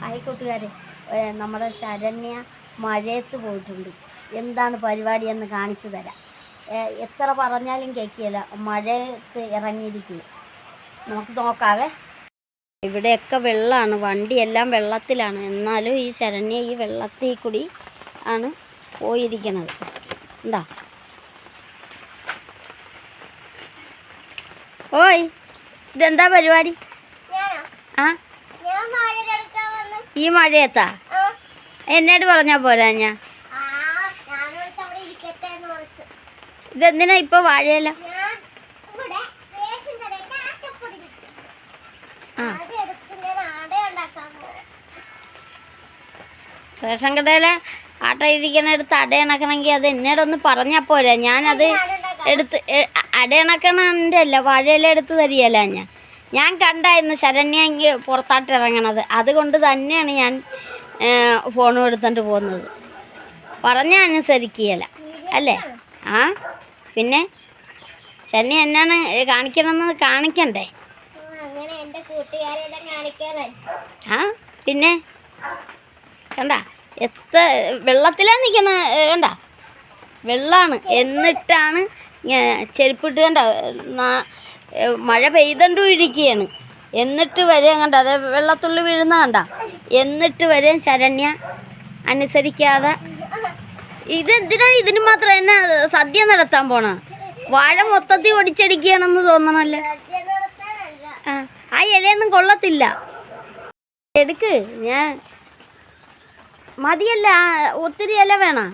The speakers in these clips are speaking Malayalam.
ഹായ് കൂട്ടുകാരെ. നമ്മുടെ ശരണ്യ മഴയത്ത് പോയിട്ടുണ്ട്. എന്താണ് പരിപാടി എന്ന് കാണിച്ചു തരാം. എത്ര പറഞ്ഞാലും കേൾക്കില്ല മഴയത്ത് ഇറങ്ങിയിരിക്കുക നമുക്ക് നോക്കാവേ. ഇവിടെയൊക്കെ വെള്ളമാണ്. വണ്ടിയെല്ലാം വെള്ളത്തിലാണ്. എന്നാലും ഈ ശരണ്യ ഈ വെള്ളത്തിൽ കൂടി ആണ് പോയിരിക്കണത്. എന്താ ഓയ് ഇതെന്താ പരിപാടി? ആ? ഈ മഴയത്താ? എന്നോട് പറഞ്ഞാ പോരാ ഞാൻ. ഇതെന്തിനാ ഇപ്പൊ വാഴയില? ആ. റേഷൻ കടയിലെ ആട്ട ഇരിക്കണടുത്ത് അടയണക്കണമെങ്കിൽ അത് എന്നോടൊന്ന് പറഞ്ഞാൽ പോരാ. ഞാനത് എടുത്ത് അടയണക്കണ എന്റെ അല്ല വാഴയില എടുത്ത് തരികയല്ല ഞാൻ. ഞാൻ കണ്ടായിരുന്നു ശരണ്യ ഇങ്ങ് പുറത്താട്ട് ഇറങ്ങണത്. അതുകൊണ്ട് തന്നെയാണ് ഞാൻ ഫോൺ എടുത്തോണ്ട് പോകുന്നത്. പറഞ്ഞ അനുസരിക്കുകയല്ല. അല്ലേ? ആ? പിന്നെ ശരണ്യ എന്നാണ് കാണിക്കണമെന്ന് കാണിക്കണ്ടേ? ആ? പിന്നെ? കണ്ട? എത്ര വെള്ളത്തിലാ നിൽക്കണ കണ്ട? വെള്ളമാണ് എന്നിട്ടാണ് ചെരുപ്പിട്ട് കണ്ട മഴ പെയ്തണ്ടു ഇരിക്കുകയാണ് എന്നിട്ട് വരെ കണ്ട അതേ വെള്ളത്തുള്ളി വീഴുന്ന കണ്ട. എന്നിട്ട് വരെ ശരണ്യ അനുസരിക്കാതെ. ഇതെന്തിനാ ഇതിന് മാത്രം എന്നെ സദ്യ നടത്താൻ പോണ? വാഴ മൊത്തത്തിൽ ഒടിച്ചടിക്കുകയാണെന്ന് തോന്നണല്ലേ? ആ ഇലയൊന്നും കൊള്ളത്തില്ല. എടുക്ക് ഞാൻ മതിയല്ല ഒത്തിരി ഇല വേണോ?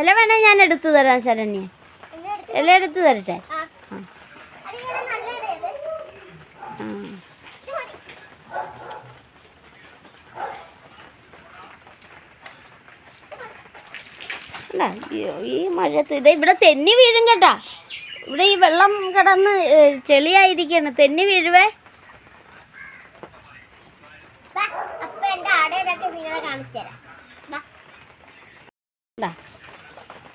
ഇല വേണേ ഞാൻ എടുത്തു തരാം ശരണ്യ. ഇല എടുത്തു തരട്ടെ? ഈ- മഴയത്ത് ഇത് ഇവിടെ തെന്നി വീഴും കേട്ടാ. ഇവിടെ ഈ വെള്ളം കടന്ന് ചെളിയായിരിക്കാണ്. തെന്നി വീഴുവേ.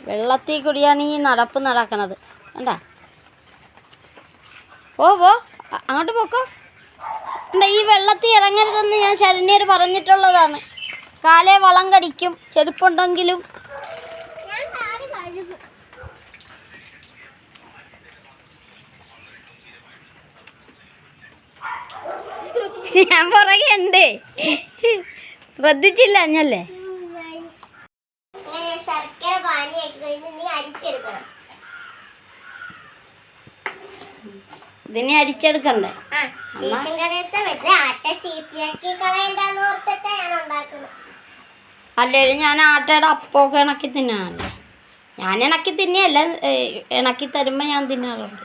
വെള്ളത്തിൽ കൂടിയാണ് ഈ നടപ്പ് നടക്കണത്. കണ്ടാ? ഓ പോ. അങ്ങോട്ട് പോക്കോ. എന്താ ഈ വെള്ളത്തിൽ ഇറങ്ങരുതെന്ന് ഞാൻ ശരണ്യർ പറഞ്ഞിട്ടുള്ളതാണ്. കാലേ വളം കടിക്കും ചെരുപ്പുണ്ടെങ്കിലും. ഞാൻ പുറകെ ഉണ്ട്. ശ്രദ്ധിച്ചില്ല അഞ്ഞല്ലേ അങ്ങനെ ശർക്കര പാനിയാക്കി കഴിഞ്ഞ് നീ അരിച്ചെടുക്കണം ഇതിനെ അരിച്ചെടുക്കണ്ടേ അല്ലേലും ഞാൻ ആട്ടയുടെ അപ്പമൊക്കെ ഇണക്കി തിന്നാനല്ലേ? ഞാൻ ഇണക്കി തിന്നെയല്ല ഇണക്കി തരുമ്പോൾ ഞാൻ തിന്നാറുണ്ട്.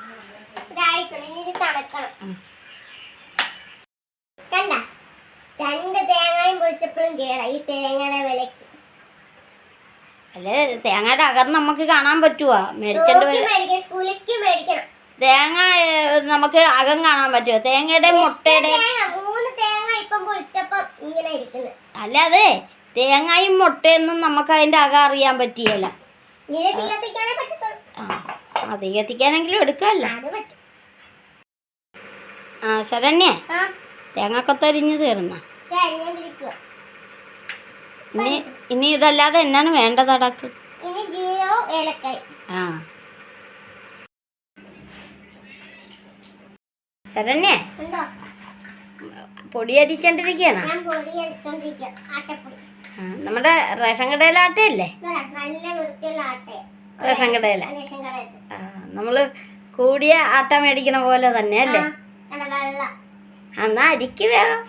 കണ്ട രണ്ട് തേങ്ങയും പൊളിച്ചപ്പോഴും കേട ഈ തേങ്ങയുടെ വിലക്ക് അല്ലേ തേങ്ങയുടെ അകർന്ന് നമുക്ക് കാണാൻ പറ്റുവാ മേടിക്കണം കുലുക്കി മേടിക്കണം. തേങ്ങ നമുക്ക് അകം കാണാൻ പറ്റുമോ? തേങ്ങയുടെ മുട്ടയുടെ അല്ല അതെ. തേങ്ങയും മുട്ടയൊന്നും നമുക്ക് അതിന്റെ അകം അറിയാൻ പറ്റിയല്ല തീ ആ അത് കത്തിക്കാനെങ്കിലും എടുക്കാമല്ലോ ആ? ശരണ്യേ തേങ്ങക്കൊത്തരിഞ്ഞ് തീർന്ന? ഇനി ഇനി ഇതല്ലാതെ എന്നാണ് വേണ്ടത് അടക്ക്? ആ. ശരണ്യേ പൊടി ആട്ടപ്പൊടി. നമ്മുടെ റേഷൻ കടയിലെ ആട്ടയല്ലേ? റേഷൻ കടയിലെ? നമ്മൾ കൂടിയ ആട്ട മേടിക്കണ പോലെ തന്നെ അല്ലേ? എന്നാ അരിക്ക് വേഗം.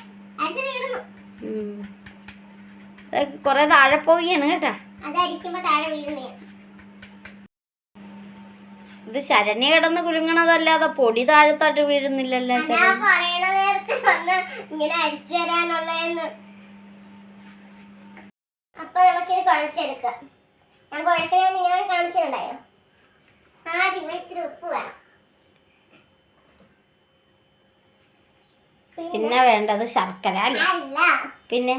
കുറെ താഴെ പോവുകയാണ് കേട്ടാ. അത് അരിക്കുമ്പോ താഴെ വീഴുന്നേ. ഇത് ശരണ്യ കിടന്ന് കുലുങ്ങണതല്ലാതെ പൊടി താഴത്തോട്ട് വീഴുന്നില്ലല്ലോ ഞാൻ ശരണ്യ. പറയണ നേരത്തെ വന്ന് ഇങ്ങനെ അരിച്ചു തരാനുള്ളതെന്ന് അപ്പൊ നമുക്കിത് കുഴച്ചെടുക്കാം. ഞാൻ കുഴക്കണേ നിങ്ങൾ കാണിച്ചിട്ടുണ്ടായോ ആദ്യം ഇച്ചിരി ഉപ്പ് വേണം. പിന്നെ? വേണ്ടത് ശർക്കര അല്ല? പിന്നെ?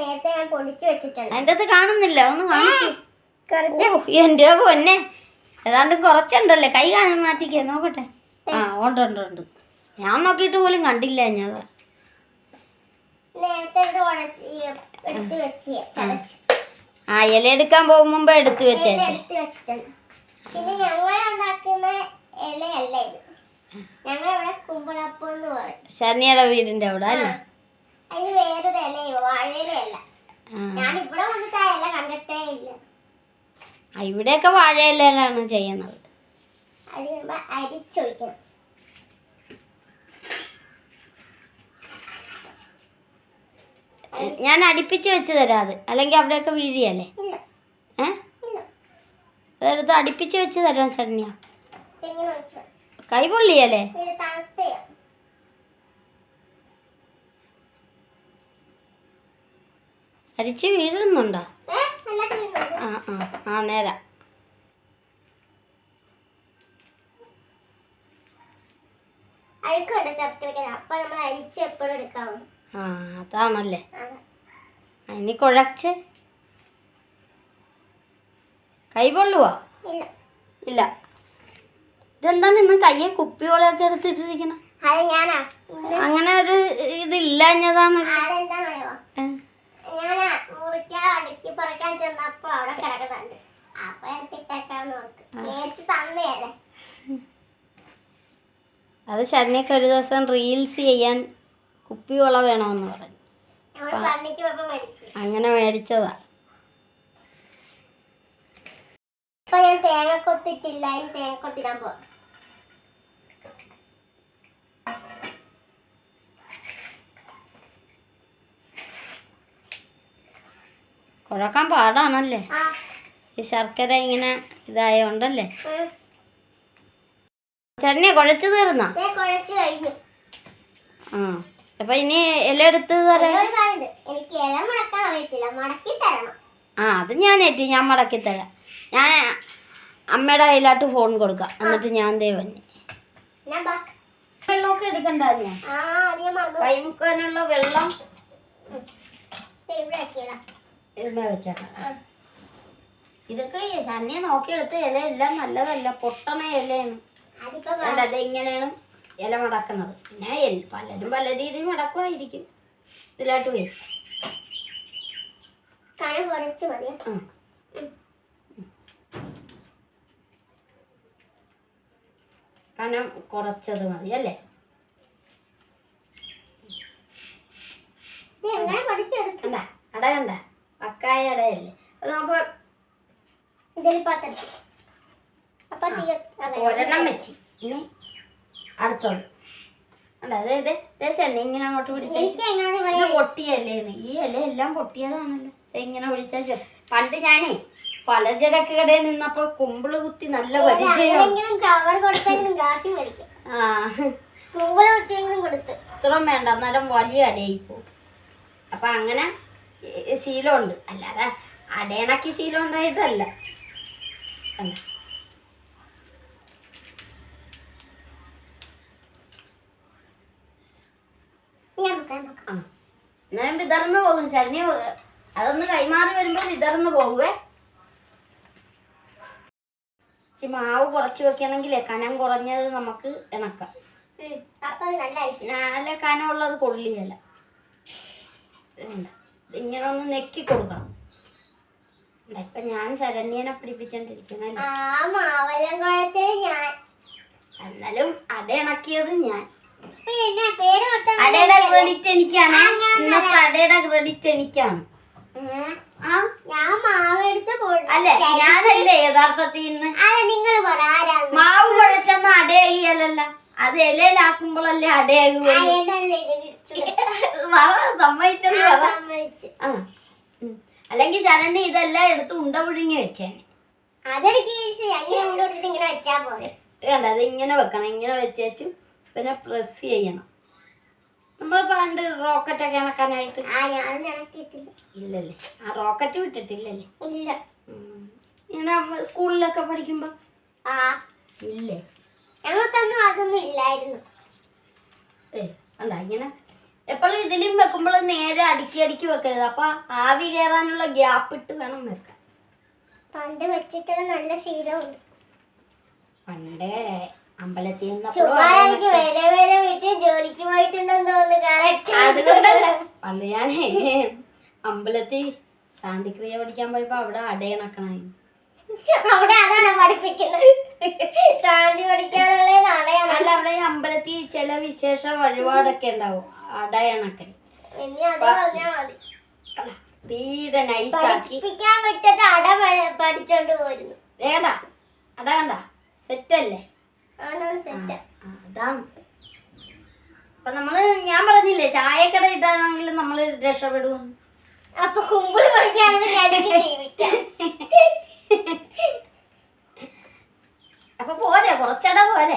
നേരത്തെ ഞാൻ പൊടിച്ചു വെച്ചിട്ടുണ്ട്. അതിന്റെ അത് കാണുന്നില്ല. ഒന്ന് കാണിച്ചു എന്റെ പൊന്നെ. ഏതാണ്ട് കുറച്ചുണ്ടല്ലേ? കൈ കാണാൻ മാറ്റിക്കേ നോക്കട്ടെ. ആ ഉണ്ട് ഉണ്ട് ഉണ്ട്. ഞാൻ നോക്കിയിട്ട് പോലും കണ്ടില്ല ഞാൻ ഇത് ആ. ഇല എടുക്കാൻ പോകും മുമ്പ് എടുത്തു വെച്ചേ ഞങ്ങൾ ഉണ്ടാക്കുന്ന ഇലയല്ല ഇത്. ഞങ്ങൾ ഇവിടെ കുമ്പളപ്പം എന്ന് പറയും. ശരണിയുടെ വീടിന്റെ അവിടെ അല്ലേ? അതിന് വേറൊരു ഇലയോ? വാഴയിലല്ല ഞാൻ ഇവിടെ വന്നിട്ട് ആ ഇല കണ്ടിട്ടേ ഇല്ല. ഇവിടെയൊക്കെ വാഴയിലാണ് ചെയ്യുന്നത്. അരിച്ചൊഴിക്കണം. ഞാൻ അടുപ്പിച്ച് വെച്ച് തരാം അത്. അല്ലെങ്കിൽ അവിടെയൊക്കെ വീഴിയല്ലേ? അതായത് ഏ? ഇല്ല. അതെടുത്ത് അടുപ്പിച്ച് വെച്ച് തരാം ശരണ്യ. കൈപൊള്ളിയല്ലേ കൈ പൊള്ളിയല്ലേ? അരിച്ച് വീഴുന്നുണ്ടോ? ആ ആ. ആ നേരാ. അഴുക്കുണ്ട് ശർക്കരക്കര അപ്പൊ നമ്മൾ അരിച്ച് എപ്പോഴും എടുക്കാവൂ ആ അതാണല്ലേ. ഇനി കുഴച്ച്. കൈ പൊള്ളുവോ? ഇല്ല. ഇതെന്താണ് ഇന്ന് കയ്യെ കുപ്പിയോളൊക്കെ എടുത്തിട്ടിരിക്കണം? അങ്ങനെ ഒരു ഇതില്ലാഞ്ഞതാണ് ഞാനാ. മുറിക്കാൻ അടുക്കി പറക്കാൻ ചെന്നപ്പോ അവിടെ കിടക്കുന്നുണ്ട്. അപ്പൊ എടുത്തിട്ടേക്കാന്ന് ഓർത്ത്. മേടിച്ച് തന്നെയല്ലേ അത് ശരണ്യൊക്കെ ഒരു ദിവസം റീൽസ് ചെയ്യാൻ കുപ്പി വള വേണമെന്ന് പറഞ്ഞു. അങ്ങനെ മേടിച്ചതാ. ഇപ്പൊ ഞാൻ തേങ്ങ കൊത്തിട്ടില്ല തേങ്ങ കൊത്തിടാൻ പോവാ. കുഴക്കാൻ പാടാണല്ലേ? ഈ ശർക്കര ഇങ്ങനെ ഇതായോണ്ടല്ലേ. ശരണ്യ കുഴച്ചു തീർന്ന? ആ. അപ്പൊ ഇനി ഇല എടുത്ത് ആ അത് ഞാൻ ഏറ്റി. ഞാൻ മടക്കി തരാം. ഞാൻ അമ്മയുടെ കയ്യിലോട്ട് ഫോൺ കൊടുക്കാം. എന്നിട്ട് ഞാൻ ദേ വന്നി. ഞാൻ ബാ വെള്ളമൊക്കെ എടുക്കണ്ട ഞാൻ ആ അധികം മറന്നു. കൈ മുക്കാനുള്ള വെള്ളം ഇതിന്മേ വെച്ചേക്കാം. ഇതൊക്കെ ഈ ശനിയെ നോക്കിയെടുത്ത ഇലയെല്ലാം നല്ലതല്ല പൊട്ടണ ഇലയാണ്. അത് ഇങ്ങനെയാണ് ഇല മുടക്കുന്നത്. പിന്നെ പലരും പല രീതിയിൽ മടക്കുമായിരിക്കും. ഇതിലോട്ട് പോയി കനം കുറച്ചത് മതി അല്ലേ? ഇത് എങ്ങനെ പഠിച്ചെടുത്തു കണ്ട അട കണ്ട. അത് നമുക്ക് ഇതിൽ പാത്രത്തിൽ. അപ്പൊ തീ അതെ. ഒരെണ്ണം വെച്ച്. ഇനി അടുത്തത്. അല്ല അതെ അതെ ഇങ്ങനെ അങ്ങോട്ട് ഈ ഇല എല്ലാം പൊട്ടിയതാണല്ലോ. ഇങ്ങനെ പണ്ട് ഞാനേ പലചരക്ക് കടയിൽ നിന്നപ്പോ കുമ്പിൾ കുത്തി നല്ല ഇത്രയും വേണ്ട അന്നേരം വലിയ അടയിപ്പോ അപ്പൊ അങ്ങനെ ശീലമുണ്ട്. അല്ലാതെ അടയണക്ക് ശീലം ഉണ്ടായിട്ടല്ല അല്ല എന്നാലും വിതർന്നു പോകും. ശനി അതൊന്ന് കൈമാറി വരുമ്പോൾ വിതർന്നു പോകുവേ. ഈ മാവ് കുറച്ച് വെക്കണമെങ്കിലേ കനം കുറഞ്ഞത് നമുക്ക് ഇണക്കാം. നല്ല കനമുള്ളത് കൊള്ളിയല്ല. ഇങ്ങനെ ഒന്ന് നെക്കി കൊടുക്കണം. ഇപ്പൊ ഞാൻ ശരണ്യനെ പിടിപ്പിച്ചോണ്ടിരിക്കുന്നല്ലേ ഞാൻ. എന്നാലും അട ഇണക്കിയത് ഞാൻ. അടയുടെ ക്രെഡിറ്റ് എനിക്കാണ്. ഇന്നത്തെ അടയുടെ ക്രെഡിറ്റ് എനിക്കാണ്. അല്ലേ? ഞാനല്ലേ യഥാർത്ഥത്തിൽ ഇന്ന്? മാവ് കുഴച്ചെന്ന അടയാകിയല്ല അത് ഇലയിലാക്കുമ്പോഴല്ലേ അടയാകു സമ്മതിച്ച്. അല്ലെങ്കിൽ ശരണ്യ ഇതെല്ലാം എടുത്ത് ഉണ്ട പുഴുങ്ങി വെച്ചേനെ. വേണ്ട അത് ഇങ്ങനെ വെക്കണം ഇങ്ങനെ വെച്ചു പിന്നെ പ്രസ് ചെയ്യണം. നമ്മൾ പണ്ട് റോക്കറ്റ് ഒക്കെ ഇണക്കാനായിട്ട് ഇല്ലല്ലേ. ആ റോക്കറ്റ് വിട്ടിട്ടില്ലല്ലേ. ഇല്ല. ഇങ്ങനെ സ്കൂളിലൊക്കെ പഠിക്കുമ്പോ? ആ. ഇല്ലേ. ഞങ്ങൾക്കൊന്നും അതൊന്നും ഇല്ലായിരുന്നു. ഏ അല്ല ഇങ്ങനെ എപ്പോഴും ഇതിലും വെക്കുമ്പോൾ നേരെ അടുക്കി അടുക്കി വെക്കരുത്. അപ്പൊ ആവി കയറാനുള്ള ഗ്യാപ്പ് ഇട്ട് വേണം വെക്കാൻ. പണ്ട് വെച്ചിട്ടുള്ള നല്ല ശീലമുണ്ട്. പണ്ടേ അമ്പലത്തിൽ എനിക്ക് വേറെ വേറെ വീട്ടിൽ ജോലിക്ക് പോയിട്ടുണ്ടെന്ന് തോന്നുന്നു. പണ്ട് ഞാൻ അമ്പലത്തിൽ ശാന്തിക്രിയ പഠിക്കാൻ പോയപ്പോ അവിടെ അടയണക്കണായി അവിടെ അതാണ് പഠിപ്പിക്കുന്നത്? ശാന്തി പഠിക്കാനുള്ള നാളെയാണ് അല്ല അവിടെ അമ്പലത്തിൽ ചില വിശേഷ വഴിപാടൊക്കെ ഉണ്ടാവും. അടയണക്കൽ തീരെ നൈസാക്കി വിട്ടിട്ട് അട പഠിച്ചോണ്ട് പോയിരുന്നു ഏടാ അട കണ്ട സെറ്റല്ലേ അതാണ് അപ്പൊ നമ്മൾ ഞാൻ പറഞ്ഞില്ലേ ചായക്കട ഇട്ടാണെങ്കിൽ നമ്മൾ രക്ഷപ്പെടും. അപ്പൊ കുമ്പിൾ ജീവിക്കാം. അപ്പൊ പോരെ കുറച്ചട പോരെ.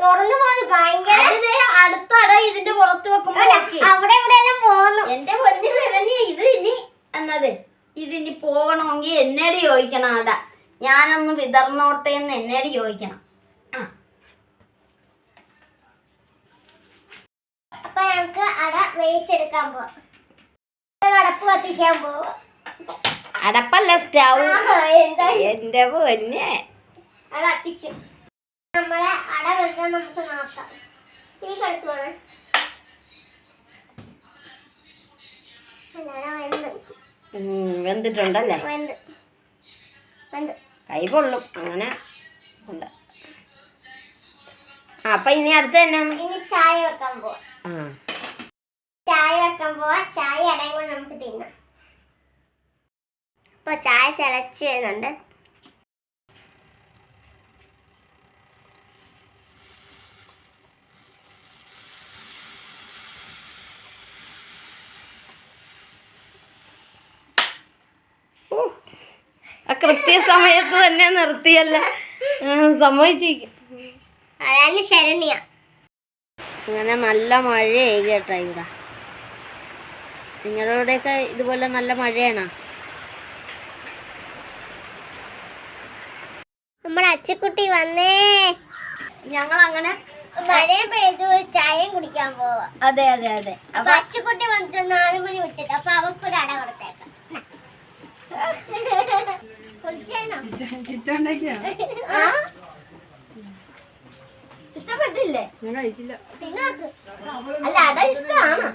തുറന്നു പോകുന്നു ഭയങ്കര. അടുത്ത അട ഇതിന്റെ പുറത്ത് വെക്കുമ്പോ. അവിടെ ഇവിടെ എല്ലാം പോന്നു. എന്റെ പൊന്നി സെവന്യ ഇത് ഇനി എന്നത്? ഇതിനി പോകണമെങ്കിൽ എന്നോട് ചോദിക്കണം അട ഞാനൊന്ന് വിതർന്നോട്ടെ എന്ന് എന്നോട് ചോദിക്കണം. അപ്പൊ ഞങ്ങക്ക് അട വേവിച്ചെടുക്കാൻ പോവാം. അടപ്പ് കത്തിക്കാൻ പോവാ. അടപ്പല്ല സ്റ്റൗ. എന്റെ പൊന്നെ. അത് കത്തിച്ചു. നമ്മളെ അട വെന്താ നമുക്ക് നോക്കാം. ഈ കടുത്ത് വേണം. വെന്തിട്ടുണ്ടല്ലേ? വെന്ത്. വെന്ത്. കൈ പൊള്ളും. അങ്ങനെ ഉണ്ട്. അപ്പൊ ഇനി അടുത്ത തന്നെ ഇനി ചായ വെക്കാൻ പോവാ. ചായ വെക്കാൻ പോവാ. ചായ അടയും കൂടെ നമുക്ക് തിന്നാം. അപ്പൊ ചായ തിളച്ചു വരുന്നുണ്ട് ആ കൃത്യസമയത്ത് തന്നെ നിർത്തിയല്ല. സമ്മതിച്ചിരിക്കും ശരണ്യ. അങ്ങനെ നല്ല മഴയായി കേട്ടോ ഇവിടെ. നിങ്ങളുടെ ഇവിടെയൊക്കെ ഇതുപോലെ നല്ല മഴയാണോ? നമ്മുടെ അച്ചക്കുട്ടി വന്നേ. ഞങ്ങൾ അങ്ങനെ മഴയും പെയ്തു ചായയും കുടിക്കാൻ പോവാ. അതെ അതെ അതെ. അപ്പൊ അച്ചുകുട്ടി വന്നിട്ട് നാല് മണി വിട്ടിട്ട് അപ്പൊ അവക്ക് ഒരു അട കൊടുത്തേക്കാം. ഇഷ്ടപ്പെട്ടില്ലേ? തിന്നോക്ക്. അല്ല അട ഇഷ്ടമാണ്.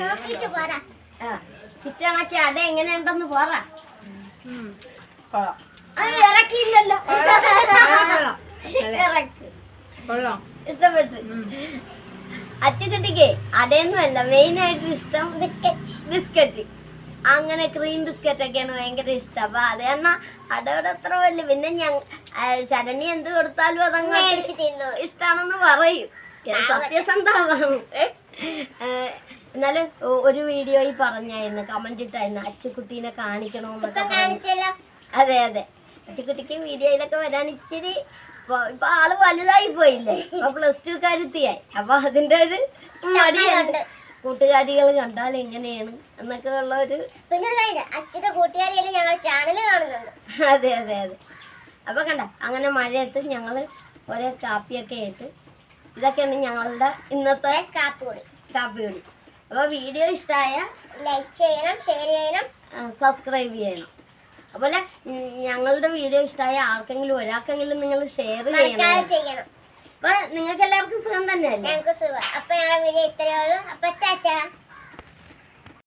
നോക്കിട്ട് ചിറ്റണക്കി അട എങ്ങനെയുണ്ടെന്ന് പറ അത് ഇറക്കിയില്ലല്ലോ. ഇറക്കി. ഇഷ്ടപ്പെട്ടു. അച്ചുകുട്ടിക്ക് അതേന്നും അല്ല മെയിൻ ആയിട്ട് ഇഷ്ടം ബിസ്ക്കറ്റ് ബിസ്ക്കറ്റ് അങ്ങനെ ക്രീം ബിസ്ക്കറ്റ് ഒക്കെയാണ് ഭയങ്കര ഇഷ്ടം. അപ്പൊ അത് കാരണം അടവിടെ അത്ര വലിയ പിന്നെ ഞാൻ ശരണി എന്ത് കൊടുത്താലും അതങ്ങ് ഇഷ്ടാണെന്ന് പറയും. സത്യസന്ധമാണ് എന്നാലും ഒരു വീഡിയോയിൽ പറഞ്ഞായിരുന്നു കമന്റ് ഇട്ടായിരുന്നു അച്ചുകുട്ടീനെ ഇപ്പൊ കാണിക്കണമെന്നൊക്കെ അതെ അതെ. അച്ചുകുട്ടിക്ക് വീഡിയോയിലൊക്കെ വരാൻ ഇച്ചിരി ഇപ്പൊ- ഇപ്പൊ ആൾ വലുതായി പോയില്ലേ? അപ്പൊ പ്ലസ് ടു കാര്യത്തിയായി അപ്പൊ അതിന്റെ ഒരു മടിയുണ്ട്. കൂട്ടുകാരികൾ കണ്ടാൽ എങ്ങനെയാണ് എന്നൊക്കെ ഉള്ള ഒരു പിന്നെ അച്ഛന്റെ കൂട്ടുകാരിയെല്ലാം ഞങ്ങൾ ചാനൽ കാണുന്നുണ്ട്. അതെ അതെ അതെ. അപ്പൊ കണ്ട അങ്ങനെ മഴയത്ത് ഞങ്ങൾ ഒരേ കാപ്പിയൊക്കെ ആയിട്ട് ഇതൊക്കെയാണ് ഞങ്ങളുടെ ഇന്നത്തെ കാപ്പി കൂടി കാപ്പി കൂടി അപ്പൊ വീഡിയോ ഇഷ്ടമായ ലൈക്ക് ചെയ്യണം ഷെയർ ചെയ്യണം. സബ്സ്ക്രൈബ് ചെയ്യണം. അതുപോലെ ഞങ്ങളുടെ വീഡിയോ ഇഷ്ടമായ ആർക്കെങ്കിലും ഒരാൾക്കെങ്കിലും നിങ്ങൾ ഷെയർ ചെയ്യണം അപ്പൊ നിങ്ങൾക്ക് എല്ലാവർക്കും സുഖം തന്നെയല്ലേ? ഞങ്ങൾക്ക് സുഖം. അപ്പൊ ഞങ്ങളുടെ വീഡിയോ ഇത്രയേ ഉള്ളൂ. അപ്പൊ ടാറ്റാ.